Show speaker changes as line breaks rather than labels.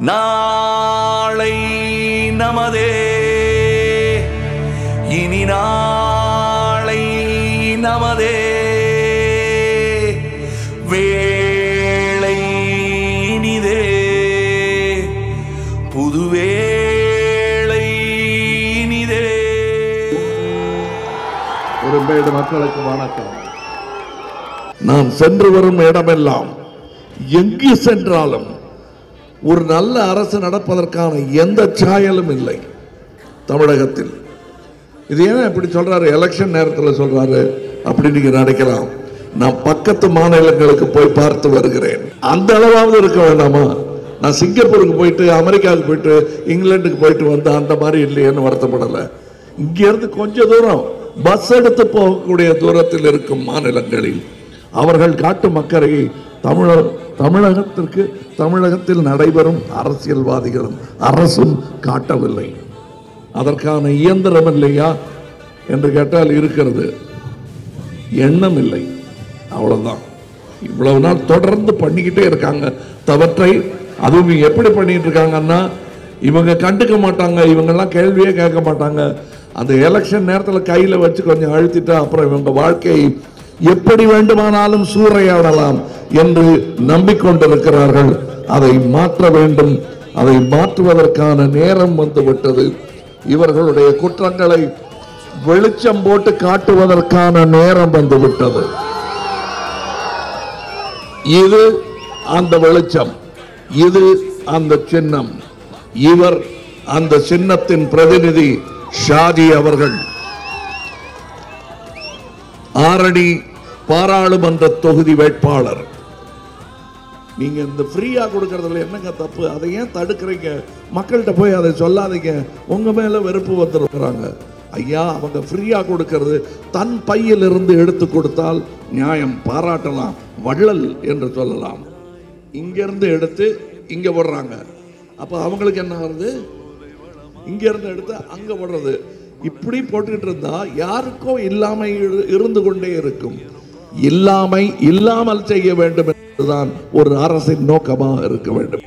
நாளை நமதே. இனி நாளை நமதே. வேளை இனிதே. புதுவேளை இனிதே.
பெரும்பேடு மக்களுக்கு வணக்கம். நான் சென்று வரும் இடமெல்லாம் எங்கு சென்றாலும் ஒரு நல்ல அரசு நடப்பதற்கான எந்த சாயலும் இல்லை தமிழகத்தில். இது ஏன் இப்படி சொல்கிறாரு எலெக்ஷன் நேரத்தில் சொல்கிறாரு அப்படி நீங்கள் நினைக்கலாம். நான் பக்கத்து மாநிலங்களுக்கு போய் பார்த்து வருகிறேன். அந்த அளவாவது இருக்க வேண்டாமா? நான் சிங்கப்பூருக்கு போயிட்டு அமெரிக்காவுக்கு போயிட்டு இங்கிலாந்துக்கு போயிட்டு வந்து அந்த மாதிரி இல்லையேன்னு வருத்தப்படலை. இங்கேருந்து கொஞ்சம் தூரம் பஸ் எடுத்து போகக்கூடிய தூரத்தில் இருக்கும் மாநிலங்களில் அவர்கள் காட்டும் அக்கறையை தமிழ தமிழகத்திற்கு தமிழகத்தில் நடைபெறும் அரசியல்வாதிகளும் அரசும் காட்டவில்லை. அதற்கான இயந்திரம் இல்லையா என்று கேட்டால் இருக்கிறது. எண்ணம் இல்லை. அவ்வளவுதான். இவ்வளவு நாள் தொடர்ந்து பண்ணிக்கிட்டே இருக்காங்க. தவற்றை அதுவும் எப்படி பண்ணிட்டு இருக்காங்கன்னா இவங்க கண்டுக்க மாட்டாங்க. இவங்கெல்லாம் கேள்வியே கேட்க மாட்டாங்க. அந்த எலெக்ஷன் நேரத்தில் கையில் வச்சு கொஞ்சம் அழுத்திட்டா அப்புறம் இவங்க வாழ்க்கையை எப்படி வேண்டுமானாலும் சூறையாடலாம் என்று நம்பிக்கொண்டிருக்கிறார்கள். அதை மாற்ற வேண்டும். அதை மாற்றுவதற்கான நேரம் வந்து விட்டது இவர்களுடைய குற்றங்களை வெளிச்சம் போட்டு காட்டுவதற்கான நேரம் வந்துவிட்டது. இது அந்த வெளிச்சம். இது அந்த சின்னம். இவர் அந்த சின்னத்தின் பிரதிநிதி ஷாதி அவர்கள். ஆரணி பாராளுமன்ற தொகுதி வேட்பாளர். நீங்க இந்த ஃப்ரீயா கொடுக்கறதுல என்னங்க தப்பு? அதை ஏன் தடுக்கிறீங்க? மக்கள்கிட்ட போய் அதை சொல்லாதீங்க. உங்க மேல வெறுப்பு வந்துருக்கிறாங்க. ஐயா அவங்க ஃப்ரீயா கொடுக்கறது தன் பையிலிருந்து எடுத்து கொடுத்தால் நியாயம். பாராட்டலாம். வள்ளல் என்று சொல்லலாம். இங்கிருந்து எடுத்து இங்க விடுறாங்க. அப்ப அவங்களுக்கு என்ன வருது? இங்க இருந்து எடுத்து அங்க விடுறது. இப்படி போட்டுக்கிட்டு இருந்தா யாருக்கோ இல்லாமை இரு- இருந்து கொண்டே இருக்கும். இல்லாமை இல்லாமல் செய்ய வேண்டும் என்பதுதான் ஒரு அரசின் நோக்கமாக இருக்க வேண்டும்.